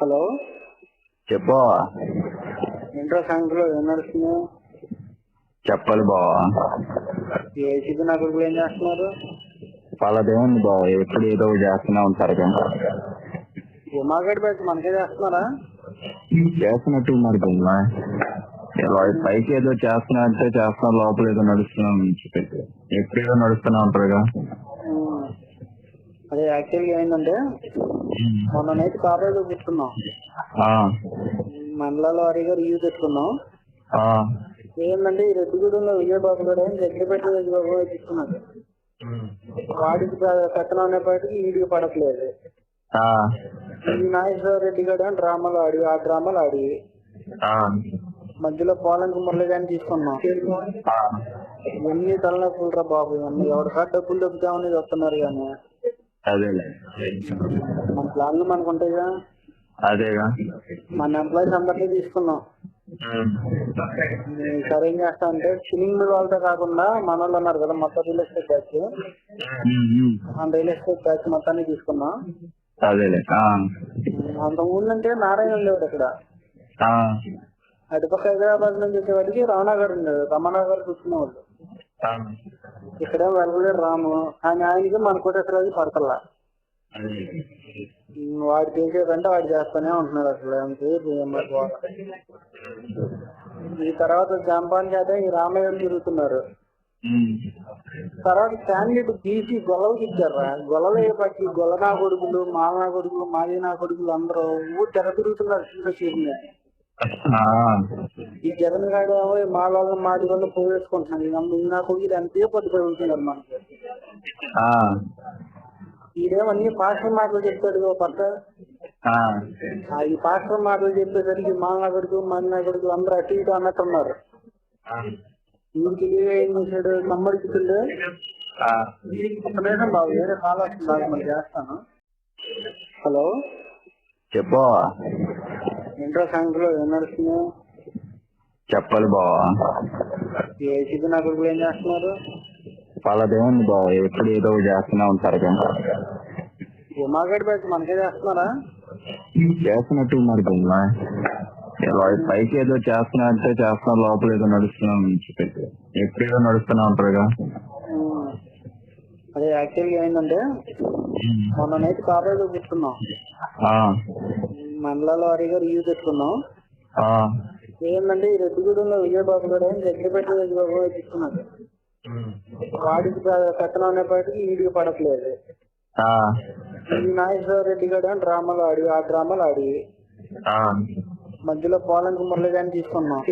Hello. చెప్పు. ఏంట్రా సంగతిలో ఏం నడుస్తుంది? చెప్పాలి బావా. ఏసీపీ నా కొడుకులు ఏం చేస్తున్నారు? వాళ్ళదేముంది బావ. ఎప్పుడు ఏదో చేస్తూనే ఉంటారు కదా ఉమాగడ్ బ్యాచ్ మనకే చేస్తున్నారా? చేస్తున్నట్టు మరి బొమ్మ పైకి ఏదో చేస్తున్నా అంటే చేస్తున్నా లోపల ఏదో నడుస్తున్నాం ఎప్పుడు ఏదో నడుస్తూనే ఉంటారుగా. అదే యాక్చువల్గా ఏంటంటే మొన్న నైట్ కాలేజీలో కూర్చున్నాం ఆ, మండలాల వారీగా రివ్యూ తెచ్చుకున్నాం. ఏంటంటే ఈ రెడ్డిగూడెంలో విజయబాబు గారు దగ్గరపెట్టి దగ్గర తీసుకున్నాడు వాడికి పెత్తనం అనేపాటికి వీడికి పడట్లేదు. నాగేశ్వర రెడ్డి గారు అని డ్రామాలు ఆడి ఆ డ్రామాలు ఆడి మధ్యలో పోలంకి మురళి గారిని తీసుకున్నాం. ఇవన్నీ తలనొప్పులు రా బాబు ఇవన్నీ ఎవరి కాడ డబ్బులు దొబ్బుతామని చెప్తున్నారు కానీ. అదేలే. మన ప్లాన్లు మనకు ఉంటాయిగా అదేగా. మన ఎంప్లాయీస్ అందరినీ తీసుకున్నాం సరే ఏం చేస్తా అంటే ఫిలింగ్ మిల్ వాళ్ళతో కాకుండా మన వాళ్ళు ఉన్నారు కదా మొత్తం రియల్ ఎస్టేట్ బ్యాచ్. ఆ రియల్ ఎస్టేట్ బ్యాచ్ మొత్తాన్ని తీసుకున్నాం అదేలే. అంత ఊళ్ళంటే నారాయణ ఉండేవాడు ఇక్కడ అటుపక్క హైదరాబాద్ నుంచి వచ్చేవాడికి రమణ గారు ఉండేవాడు. రమణ గారు కూర్చునేవాళ్ళు. ఆ. ఇక్కడ వెలగడే రాము కానీ ఆయనకి మన కోటేశ్వరరాజు పడతల్లా అదేలే. వాడు చేసేదంటే వాడు చేస్తానే ఉంటున్నాడు అసలు వాడు. ఈ తర్వాత జంపాన్ చేత ఈ రామయ్య తిరుగుతున్నారు. తర్వాత క్యాండిడేట్ తీసి గొలవకి ఇచ్చారా గొలవ పట్టి గొల్ల నా కొడుకులు మాల నా కొడుకులు మాది నా కొడుకులు అందరూ ఊరు తెర తిరుగుతున్నారు. ఆ, ఈ జగన్ గారు మా వాళ్ళ మాది వల్ల పోవేసుకుంటున్నాను ఇక ముందు నా కొడుకు ఇది అంతే పట్టు పెరుగుతున్నారు మనకి ఆ, ఈడేమన్నీ పాస్టర్ మాటలు చెప్తాడు. ఆ. ఈ పాస్టర్ మాటలు చెప్పేసరికి మా నా కొడుకు మా నా కొడుకు అందరూ అటు ఇటు అన్నట్టున్నారు. వీడికి ఏం చేశాడు? నమ్మడికి ఆ. దీనికి ఒక నిమిషం బాబు వేరే కాల్ వస్తుంది బాబు మరి చేస్తాను. హలో? చెప్పు ఏంట్రా సంగతిలో ఏం నడుస్తుంది? చెప్పాలి బావా. ఏసీపీ నా కొడుకులు ఏం చేస్తున్నారు? వాళ్ళదేముంది బావ ఎప్పుడు ఏదో ఒకటి చేస్తూనే ఉంటారు ఉమాగడ్ బ్యాచ్ మనకే చేస్తున్నారా? చేస్తున్నట్టు మరి బొమ్మ. పైకి ఏదో చేస్తున్నా అంటే చేస్తున్నా లోపల ఏదో నడుస్తున్నాం ఎప్పుడు ఏదో నడుస్తూనే ఉంటారుగా. అదే యాక్చువల్గా ఏంటంటే మొన్న కాలేజీలో కూర్చున్నాం ఆ, మండలాల వారీగా రివ్యూ తెచ్చుకున్నాం ఏంటంటే ఈ రెడ్డిగూడెంలో విజయబాబు అని దగ్గరపెట్టి దగ్గర తీసుకున్నాడు వాడికి పె- పెత్తనం అనేపాటికి వీడికి పడట్లేదు. నాగేశ్వర రెడ్డి గారు అని డ్రామాలు ఆడి ఆ డ్రామాలు ఆడి మధ్యలో పోలంకి మురళి గారిని తీసుకున్నాం.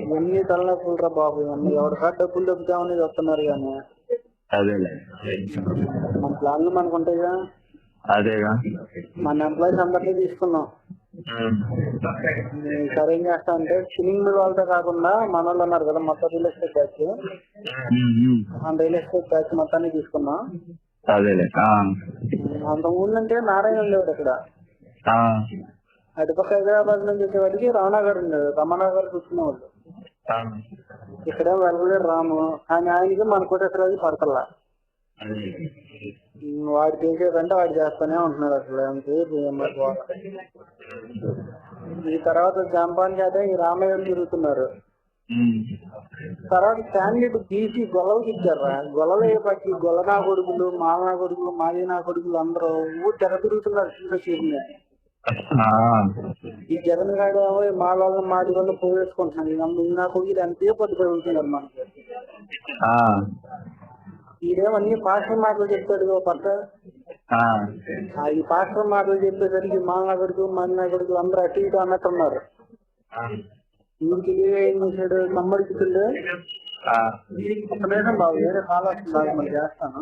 ఇవన్నీ తలనొప్పులు రా బాబు ఇవన్నీ ఎవరి కాడ డబ్బులు దొబ్బుతామని చెప్తున్నారు కానీ. మన ప్లాన్లు మనకు ఉంటాయిగా అదేగా. మన ఎంప్లాయీస్ అందరినీ తీసుకున్నాం. సరే ఏం చేస్తా అంటే మిల్ వాళ్ళతో కాకుండా మన వాళ్ళు ఉన్నారు కదా మొత్తం real estate batch real estate batch మొత్తాన్ని తీసుకున్నాం అంత ఊళ్ళంటే నారాయణ ఇక్కడ ఆ, అటుపక్క హైదరాబాద్ నుంచి వచ్చేవాడికి రమణ గారు ఉండేవాడు రమణ గారు కూర్చునేవాళ్ళు. ఆ. ఇక్కడ వెలగడే రాము. కానీ ఆయనకి మన కోటేశ్వరరాజు పడతల్లా. వాడు చేసేదంటే వాడు చేస్తానే ఉంటున్నాడు అసలు వాడు. ఈ తర్వాత జంపాన్ చేత ఈ రామయ్య తిరుగుతున్నారు. తర్వాత క్యాండిడేట్ తీసి గొలవకి ఇచ్చారా గొలవ పట్టి గొల్ల నా కొడుకులు మాల నా కొడుకులు మాది నా కొడుకులు అందరూ ఊరు తెర తిరుగుతున్నారు. ఆ, ఈ జగన్ గారు మా వాళ్ళ మాది వల్ల పోవేసుకుంటున్నాను ఇక ముందు నా కొడుకు అంతే పట్టు పెరుగుతున్నారు మనకి ఆ, ఈడేమన్నీ పాస్టర్ మాటలు ఆ. ఆ ఈ పాస్టర్ మాటలు చెప్పేసరికి మా నా కొడుకు మా నా కొడుకు అందరూ అటు ఇటు అన్నట్టున్నారు. ఏం చేశాడు? నమ్మడికి. దీనికి ఒక నిమిషం బాబు వేరే కాల్ వస్తుంది మరి చేస్తాను.